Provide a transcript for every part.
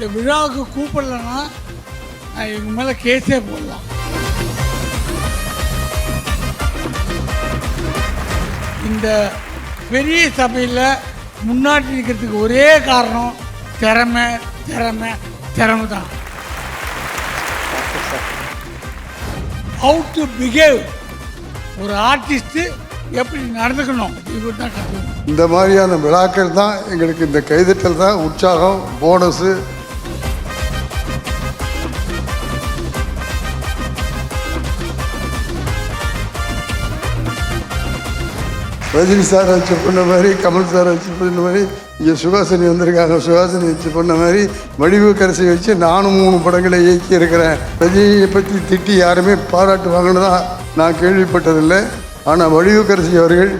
இந்த விழாவுக்கு கூப்பிடலன்னா நான் இவங்க மேலே கேஸே போடலாம். இந்த பெரிய சபையில் முன்னாடி நிற்கிறதுக்கு ஒரே காரணம் திறமை திறமை திறமை தான். ஹவு டு பிஹேவ் ஒரு ஆர்டிஸ்ட்டு எப்படி நடந்துக்கணும் இப்படி தான் கற்றுக்கணும் இந்த மாதிரியான விழாக்கள் தான் எங்களுக்கு இந்த கைதட்டல் தான் உற்சாகம் போனஸு ரஜினி சார் வச்சு பண்ண மாதிரி கமல் சார் வச்சு பண்ண மாதிரி இங்கே சுகாசினி வந்திருக்காங்க சுகாசினி வச்சு பண்ண மாதிரி வடிவு கரசி வச்சு நானும் மூணு படங்களை இயக்கி இருக்கிறேன். ரஜினியை பற்றி திட்டி யாருமே பாராட்டு வாங்கினதா நான் கேள்விப்பட்டதில்லை. ஆனால் வடிவு கரசி அவர்கள்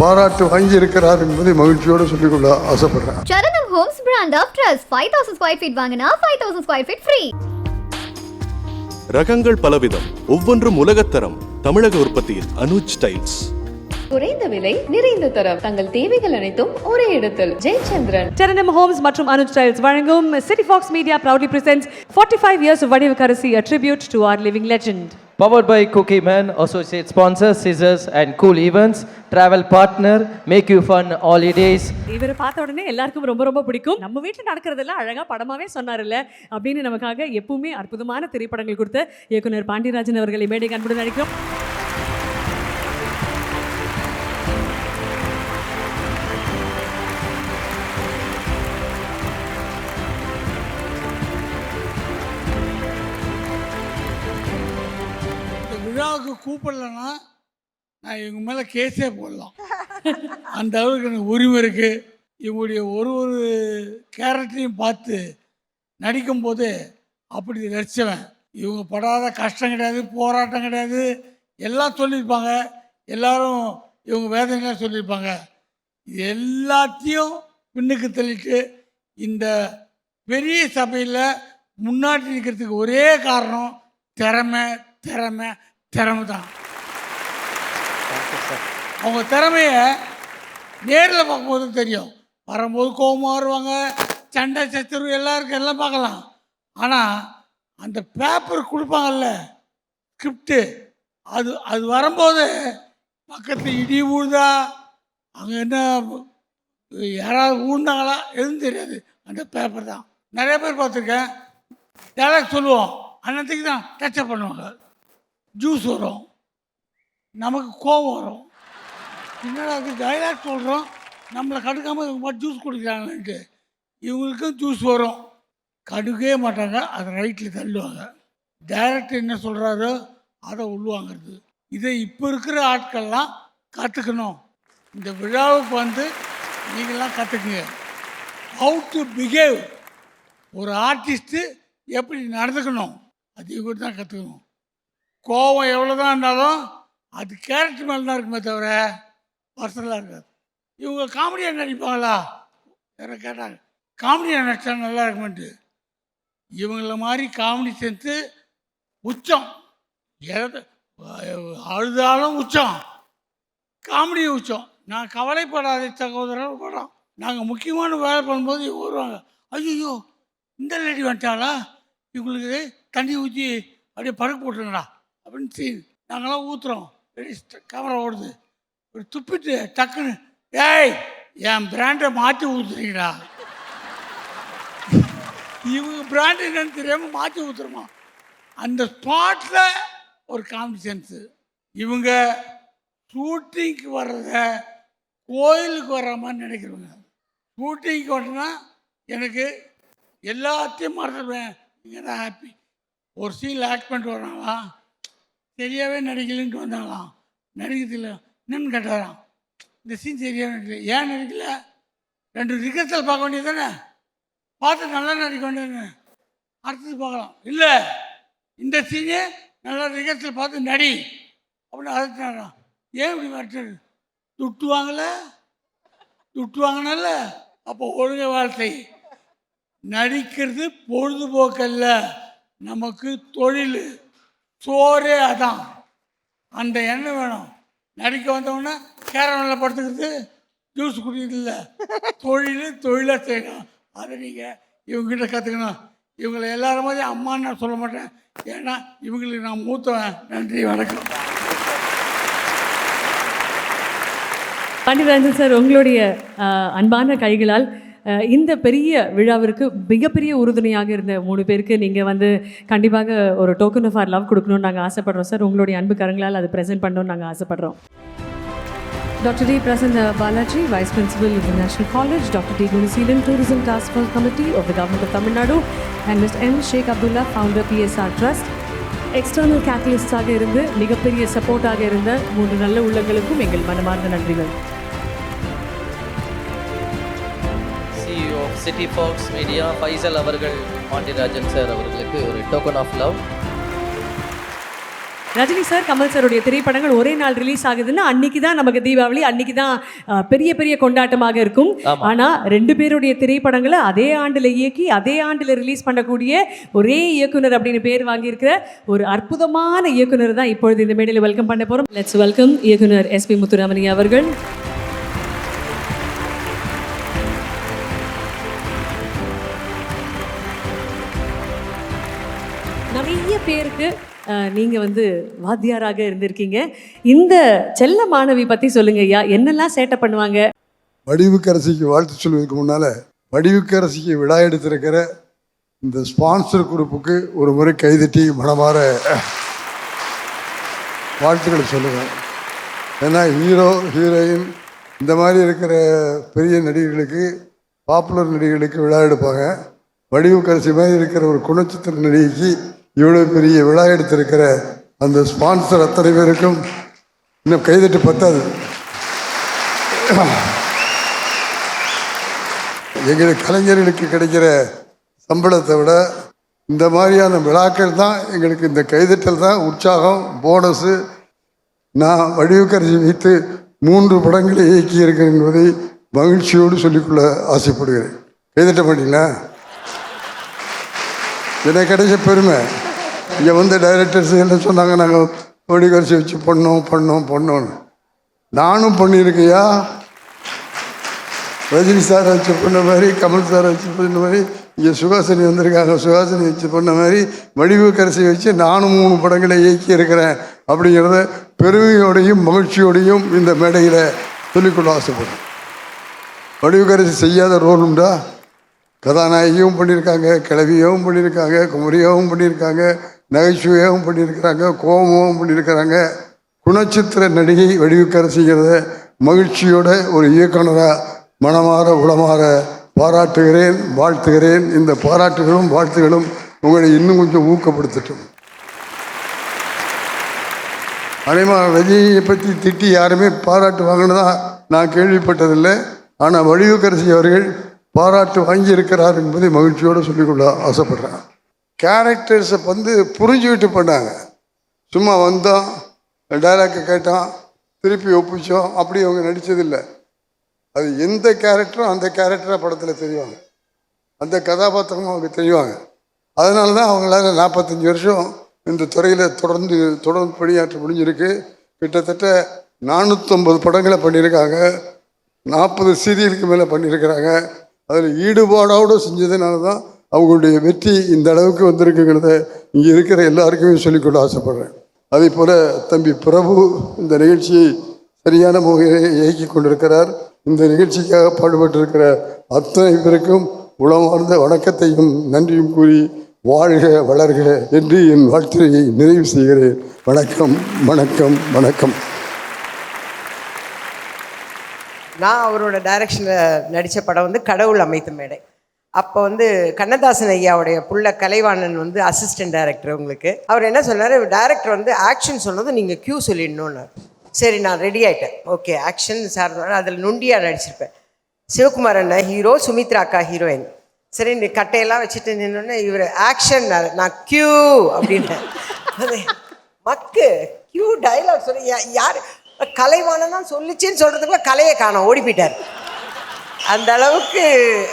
பாராட்டு வாங்கி இருக்கிறார் என்பதை மகிழ்ச்சியோடு சொல்லிக்கொள்ள ஆசைப்படுறேன். Charanam homes brand of trust five thousand square feet வாங்கினா five thousand square feet free ரகங்கள் பலவிதம் ஒவ்வொன்றும் உலகத்தரம். தமிழக உற்பத்தியில் அனுஜ் ஸ்டைல்ஸ் குறைந்த விலை நிறைந்த தரம். தங்கள் தேவைகள் அனைத்தும் ஒரே இடத்தில். ஜெயச்சந்திரன். Charanam Homes மற்றும் அனுஜ் ஸ்டைல்ஸ் வழங்கும் city fox media proudly presents 45 years of Vadivukkarasi a tribute to our living legend. Powered by Cookie Man, associate sponsor, Scissors and Cool Events, travel partner, make you fun holidays. இவரை பார்த்த உடனே எல்லாருக்கும் ரொம்ப ரொம்ப பிடிக்கும். நம்ம வீட்டில் நடக்கிறதெல்லாம் அழகா படமாவே சொன்னார்ல அப்படின்னு நமக்காக எப்பவுமே அற்புதமான திரைப்படங்கள் கொடுத்த இயக்குனர் பாண்டியராஜன் அவர்களை மேடை அன்புடன் அழைக்கிறோம். விழாவுக்கு கூப்பிடலன்னா நான் இவங்க மேலே கேஸே போடலாம். அந்த அளவுக்கு எனக்கு உரிமை இருக்குது இவங்களுடைய ஒரு ஒரு கேரக்டரையும் பார்த்து நடிக்கும்போது அப்படி ரசித்தவன் இவங்க படாத கஷ்டம் கிடையாது போராட்டம் கிடையாது. எல்லாம் சொல்லியிருப்பாங்க. எல்லாரும் இவங்க வேதனைலாம் சொல்லியிருப்பாங்க. இது எல்லாத்தையும் பின்னுக்கு தள்ளிட்டு இந்த பெரிய சபையில் முன்னாடி நிற்கிறதுக்கு ஒரே காரணம் திறமை திறமை திறமை தான். அவங்க திறமைய நேரில் பார்க்கும்போது தெரியும். வரும்போது கோபமாக வருவாங்க. சண்டை சச்சரவு எல்லாருக்கும் எல்லாம் பார்க்கலாம். ஆனால் அந்த பேப்பர் கொடுப்பாங்கல்ல ஸ்கிரிப்டு அது அது வரும்போது பக்கத்தில் இடி ஊழுதா அங்கே என்ன யாராவது ஊழ்ந்தாங்களா எதுவும் தெரியாது. அந்த பேப்பர் தான். நிறைய பேர் பார்த்துருக்கேன். டைலாக் சொல்லுவோம். அன்னத்துக்கு தான் டச்சப் பண்ணுவாங்க. ஜூஸ் வரும். நமக்கு கோபம் வரும். என்னடா அது டைலாக் சொல்கிறோம் நம்மளை கடுக்காமல் இவங்க மட்டும் ஜூஸ் குடிக்கிறாங்கன்ட்டு இவங்களுக்கும் ஜூஸ் வரும். கடுக்கவே மாட்டாங்க அதை ரைட்டில் தள்ளுவாங்க. டைரக்டர் என்ன சொல்கிறாரோ அதை உள்வாங்கிறது. இதை இப்போ இருக்கிற ஆட்கள்லாம் கற்றுக்கணும் இந்த விழாவுக்கு வந்து நீங்களாம் கற்றுக்குங்க ஹவு டு பிஹேவ் ஒரு ஆர்டிஸ்ட்டு எப்படி நடந்துக்கணும் அது இவங்க தான் கற்றுக்கணும் கோவம் எவ்வளோ தான் இருந்தாலும் அது கேரக்டர் மேலே தான் இருக்குமே தவிர பர்சனலாக இருக்காது. இவங்க காமெடியாக நடிப்பாங்களா? வேற கேட்டாங்க. காமெடியாக நடித்தா நல்லா இருக்குமென்ட்டு. இவங்கள மாதிரி காமெடி சென்ஸு உச்சம். எதை அழுதாலும் உச்சம். காமெடி உச்சம். நான் கவலைப்படாத சகோதரர் படம். நாங்கள் முக்கியமான வேலை பண்ணும்போது இவங்க வருவாங்க. ஐயோ இந்த லேடி வந்துட்டாங்களா இவங்களுக்கு தண்ணி ஊற்றி அப்படியே பறக்க போட்டுருங்கடா. அப்படின்னு சீன் நாங்களாம் ஊற்றுறோம் ரெடி கேமரா ஓடுது. ஒரு துப்பிட்டு டக்குன்னு ஏய் என் பிராண்டை மாற்றி ஊற்றுறீங்களா இவங்க பிராண்ட் என்னன்னு தெரியாமல் மாற்றி ஊற்றுறோமா அந்த ஸ்பாட்டில் ஒரு காமெடி சென்ஸு இவங்க ஷூட்டிங்க்கு வர்றத கோயிலுக்கு வர்ற மாதிரி நினைக்கிறவங்க. ஷூட்டிங்க்கு வரணும்னா எனக்கு எல்லாத்தையும் மறந்துடுவேன். இங்கே தான் ஹாப்பி ஒரு சீனில் ஆக்ட் பண்ணிட்டு வராங்களாம் சரியாகவே நடிக்கலைன்ட்டு வந்தாங்களாம். நடிக்கிறதுல என்னன்னு கேட்டாராம் இந்த சீன் சரியாக நடிக்கல. ஏன் நடிக்கல? ரெண்டு ரிகர்சல் பார்க்க வேண்டியது தானே பார்த்து நல்லா நடிக்க வேண்டியது அடுத்தது பார்க்கலாம். இல்லை இந்த சீனே நல்லா ரிகர்சல் பார்த்து நடி. அப்படின்னு அதட்டினாராம் ஏன் இப்படி மாற்றது துட்டு வாங்கல? துட்டு வாங்கினல அப்போ ஒழுங்க வார்த்தை நடிக்கிறது பொழுதுபோக்கல்ல நமக்கு தொழில். சோறே அதான். அந்த எண்ணெய் வேணும். நடிக்க வந்தவொடனே கேரவனில் படுத்துக்கிறது ஜூஸ் குடிக்கிறது இல்லை. தொழில் தொழிலாக செய்யணும். அதை நீங்கள் இவங்ககிட்ட கற்றுக்கணும் இவங்களை எல்லாரும் மாதிரி அம்மான்னு நான் சொல்ல மாட்டேன். ஏன்னா இவங்களுக்கு நான் மூத்தவன். நன்றி வணக்கம். பாண்டியராஜன் சார் உங்களுடைய அன்பான கைகளால் இந்த பெரிய விழாவிற்கு மிகப்பெரிய உறுதுணையாக இருந்த மூணு பேருக்கு நீங்கள் வந்து கண்டிப்பாக ஒரு டோக்கன் ஆஃப் ஆர் லவ் கொடுக்கணும்னு நாங்கள் ஆசைப்படுறோம். சார் உங்களுடைய அன்பு கரங்களால் அது ப்ரெசென்ட் பண்ணணும்னு நாங்கள் ஆசைப்படுறோம். Doctor D Prasanna Balaji vice principal international college doctor D Gunaseelan tourism task force committee of the government of Tamil Nadu and miss M Sheikh Abdullah founder BSR trust external கேட்டலிஸ்டாக இருந்து மிகப்பெரிய சப்போர்ட்டாக இருந்த மூன்று நல்ல உள்ளங்களுக்கும் எங்கள் மனமார்ந்த நன்றிகள். சிட்டி ஃபாக்ஸ் மீடியா ஃபைசல் அவர்கள் பாண்டியராஜன் சார் அவர்களுக்கு ஒரு token of love Rajini sir Kamal சாருடைய திரைப்படங்கள் ஒரே நாள் ரிலீஸ் ஆகுதுன்னா அன்னைக்கு தான் நமக்கு தீபாவளி அன்னைக்கு தான் பெரிய பெரிய கொண்டாட்டமாக இருக்கும். ஆமா. ஆனா ரெண்டு பேருடைய திரைப்படங்களை அதே ஆண்டுல இயக்கி அதே ஆண்டுல ரிலீஸ் பண்ணக்கூடிய ஒரே இயக்குனர் அப்படின்னு பேர் வாங்கியிருக்கிற ஒரு அற்புதமான இயக்குனர் தான் இப்பொழுது இந்த மேடையில் வெல்கம் பண்ண போறோம். லெட்ஸ் வெல்கம் இயக்குனர் எஸ்பி முத்துராமணி அவர்கள். நீங்கள் வந்து வாத்தியாராக இருந்திருக்கீங்க. இந்த செல்ல மாணவி பற்றி சொல்லுங்க ஐயா. என்னெல்லாம் சேட்டை பண்ணுவாங்க? வடிவுக்கரசிக்கு வாழ்த்து சொல்வதற்கு முன்னால் வடிவுக்கரசிக்கு விழா எடுத்திருக்கிற இந்த ஸ்பான்சர் குரூப்புக்கு ஒரு முறை கைதட்டி மனமாற வாழ்த்துக்களை சொல்லுவேன் ஏன்னா ஹீரோ ஹீரோயின் இந்த மாதிரி இருக்கிற பெரிய நடிகர்களுக்கு பாப்புலர் நடிகர்களுக்கு விழா எடுப்பாங்க. வடிவுக்கரசி மாதிரி இருக்கிற ஒரு குணச்சித்திர நடிகைக்கு இவ்வளோ பெரிய விழா எடுத்திருக்கிற அந்த ஸ்பான்சர் அத்தனை பேருக்கும் இன்னும் கைதட்டு பத்தாது. எங்களுக்கு கலைஞர்களுக்கு கிடைக்கிற சம்பளத்தை விட இந்த மாதிரியான விழாக்கள் தான் எங்களுக்கு இந்த கைதட்டல் தான் உற்சாகம் போனஸு நான் வடிவுக்கரசி வைத்து மூன்று படங்களை இயக்கியிருக்கேன் என்பதை மகிழ்ச்சியோடு சொல்லிக்கொள்ள ஆசைப்படுகிறேன். கைதட்ட மாட்டீங்களா? எனக்கு கிடைச்ச பெருமை. இங்கே வந்து டைரக்டர்ஸ் என்ன சொன்னாங்க? நாங்கள் வடிவரிசை வச்சு பண்ணோம் பண்ணோம் பண்ணோன்னு நானும் பண்ணியிருக்கையா ரஜினி சார் வச்சு பண்ண மாதிரி கமல் சார் வச்சு பண்ண மாதிரி இங்கே சுகாசினி வந்திருக்காங்க சுகாசினி வச்சு பண்ண மாதிரி வடிவு கரசி வச்சு நானும் மூணு படங்களை இயக்கி இருக்கிறேன் அப்படிங்கிறத பெருமையோடையும் மகிழ்ச்சியோடையும் இந்த மேடையில் சொல்லிக்கொள்ள ஆசைப்படுறேன். வடிவு கரசி செய்யாத ரோல் உண்டா? கதாநாயகியும் பண்ணியிருக்காங்க கிளவியாகவும் பண்ணியிருக்காங்க குமரியாகவும் பண்ணியிருக்காங்க நகைச்சுவையாகவும் பண்ணியிருக்கிறாங்க கோபமாகவும் பண்ணியிருக்கிறாங்க. குணச்சித்திர நடிகை வடிவுக்கரசிங்கிறத மகிழ்ச்சியோட ஒரு இயக்குனராக மனமாற உளமாற பாராட்டுகிறேன் வாழ்த்துகிறேன். இந்த பாராட்டுகளும் வாழ்த்துகளும் உங்களை இன்னும் கொஞ்சம் ஊக்கப்படுத்தட்டும். அனைமா ரஜினியை பற்றி திட்டி யாருமே பாராட்டு வாங்கினதா நான் கேள்விப்பட்டதில்லை. ஆனால் வடிவுக்கரசி அவர்கள் பாராட்டு வாங்கியிருக்கிறார் என்பதை மகிழ்ச்சியோடு சொல்லிக்கொள்ள ஆசைப்படுறேன். கேரக்டர்ஸை வந்து புரிஞ்சுக்கிட்டு பண்ணாங்க. சும்மா வந்தோம் டைலாக்கை கேட்டோம் திருப்பி ஒப்பிச்சோம் அப்படி அவங்க நடித்ததில்லை அது எந்த கேரக்டரும் அந்த கேரக்டராக படத்தில் தெரிவாங்க. அந்த கதாபாத்திரமும் அவங்க தெரிவாங்க. அதனால தான் அவங்களால நாற்பத்தஞ்சு வருஷம் இந்த துறையில் தொடர்ந்து தொடர்ந்து பணியாற்ற முடிஞ்சிருக்கு. கிட்டத்தட்ட நானூற்றம்பது படங்களை பண்ணியிருக்காங்க. நாற்பது சீரியலுக்கு மேலே பண்ணியிருக்கிறாங்க. அதில் ஈடுபாடோடு செஞ்சதுனால தான் அவங்களுடைய வெற்றி இந்த அளவுக்கு வந்திருக்குங்கிறத இங்கே இருக்கிற எல்லாருக்குமே சொல்லிக்கொள்ள ஆசைப்படுறேன். அதே போல் தம்பி பிரபு இந்த நிகழ்ச்சியை சரியான முறையை இயக்கி கொண்டிருக்கிறார். இந்த நிகழ்ச்சிக்காக பாடுபட்டிருக்கிற அத்தனை பேருக்கும் உளமார்ந்த வணக்கத்தையும் நன்றியும் கூறி வாழ்க வளர்க என்று என் வாழ்த்துறையை நிறைவு செய்கிறேன். வணக்கம் வணக்கம் வணக்கம். நான் அவரோட டைரக்ஷனில் நடித்த படம் வந்து கடவுள் அமைத்த மேடை. அப்போ வந்து கண்ணதாசன் ஐயாவுடைய புள்ள கலைவாணன் வந்து அசிஸ்டன்ட் டைரக்டர் உங்களுக்கு. அவர் என்ன சொன்னார்? டைரக்டர் வந்து ஆக்ஷன் சொன்னது நீங்கள் க்யூ சொல்லிடணும்னு. சரி நான் ரெடி ஆகிட்டேன் ஓகே ஆக்ஷன் சார் அதில் நுண்டியாக நடிச்சிருப்பேன். சிவகுமார் அண்ணா ஹீரோ சுமித்ரா அக்கா ஹீரோயின் சரி இந்த கட்டையெல்லாம் வச்சுட்டு நின்னோடனே இவர் ஆக்ஷன் நான் க்யூ அப்படின்னேன் மக்கு க்யூ டைலாக் சொல்லி யார்? கலைவாணன் தான் சொல்லிச்சேன்னு சொல்கிறதுக்குள்ள கலையை காணோம். ஓடி போயிட்டார். அந்த அளவுக்கு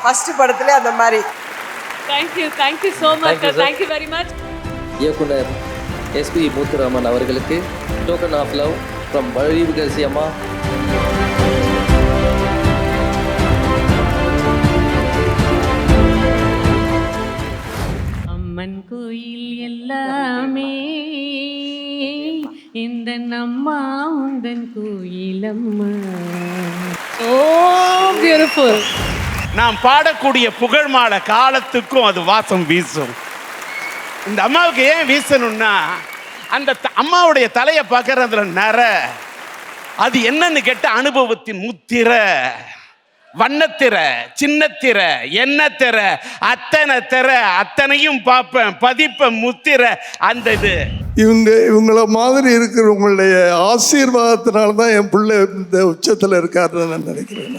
ஃபர்ஸ்ட் படத்துல அந்த மாதிரி. Thank you thank you so much Thank you, sir. Thank you very much இயக்குனர் எஸ்பி மூத்துராமன் அவர்களுக்கு token of love from Vadivukkarasi அம்மா அம்மன் கோயில் எல்லாமே இந்த நம்மா உந்தன் கோயிலம்மா. ஓ பியூட்டிஃபுல் நாம் பாடக்கூடிய புகழ் மாலை காலத்துக்கும் அது வாசம் வீசும். இந்த அம்மாவுக்கு ஏன் வீசணும்னா அந்த த- அம்மாவுடைய தலையை பார்க்கறதுல நர. அது என்னன்னு கேட்ட அனுபவத்தின் முத்திரை. வண்ணத்திரை சின்னத்திரை திற அத்தனை திற அத்தனையும் பார்ப்பேன் பதிப்பேன் முத்திரை. அந்த இது. இவங்க இவங்கள மாதிரி இருக்கிறவங்களுடைய ஆசீர்வாதத்தினால தான் என் பிள்ளை இந்த உச்சத்தில் இருக்காருன்னு நான் நினைக்கிறேன்.